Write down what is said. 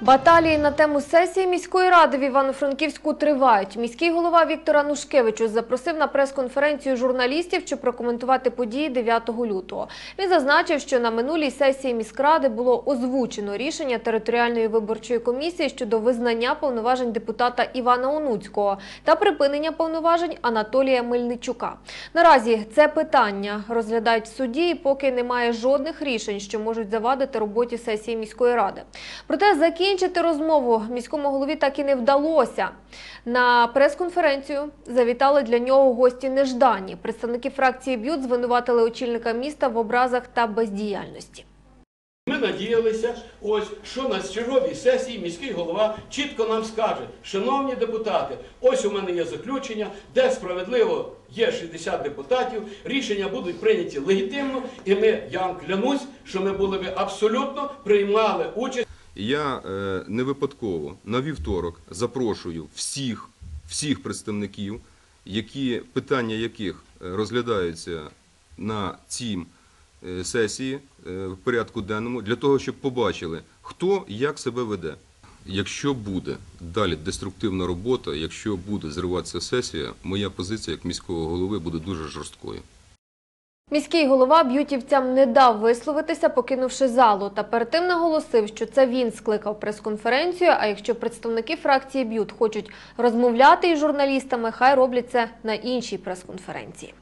Баталії на тему сесії міської ради в Івано-Франківську тривають. Міський голова Віктор Анушкевичус запросив на прес-конференцію журналістів, щоб прокоментувати події 9 лютого. Він зазначив, що на минулій сесії міськради було озвучено рішення територіальної виборчої комісії щодо визнання повноважень депутата Івана Онуцького та припинення повноважень Анатолія Мельничука. Наразі це питання розглядають в суді, поки немає жодних рішень, що можуть завадити роботі сесії міської ради. Проте закінчити розмову міському голові так і не вдалося. На прес-конференцію завітали для нього гості неждані. Представники фракції «Б'ют» звинуватили очільника міста в образах та бездіяльності. Ми надіялися, ось що на черговій сесії міський голова чітко нам скаже, шановні депутати, ось у мене є заключення, де справедливо є 60 депутатів, рішення будуть прийняті легітимно, і ми, я вам клянусь, що ми були би абсолютно приймали участь. Я е, не випадково на вівторок запрошую всіх, всіх представників, які, питання яких е, розглядаються на цій е, сесії в порядку денному, для того, щоб побачили, хто як себе веде. Якщо буде далі деструктивна робота, якщо буде зриватися сесія, моя позиція як міського голови буде дуже жорсткою. Міський голова б'ютівцям не дав висловитися, покинувши залу, та перед тим наголосив, що це він скликав прес-конференцію. А якщо представники фракції б'ют хочуть розмовляти із журналістами, хай роблять це на іншій прес-конференції.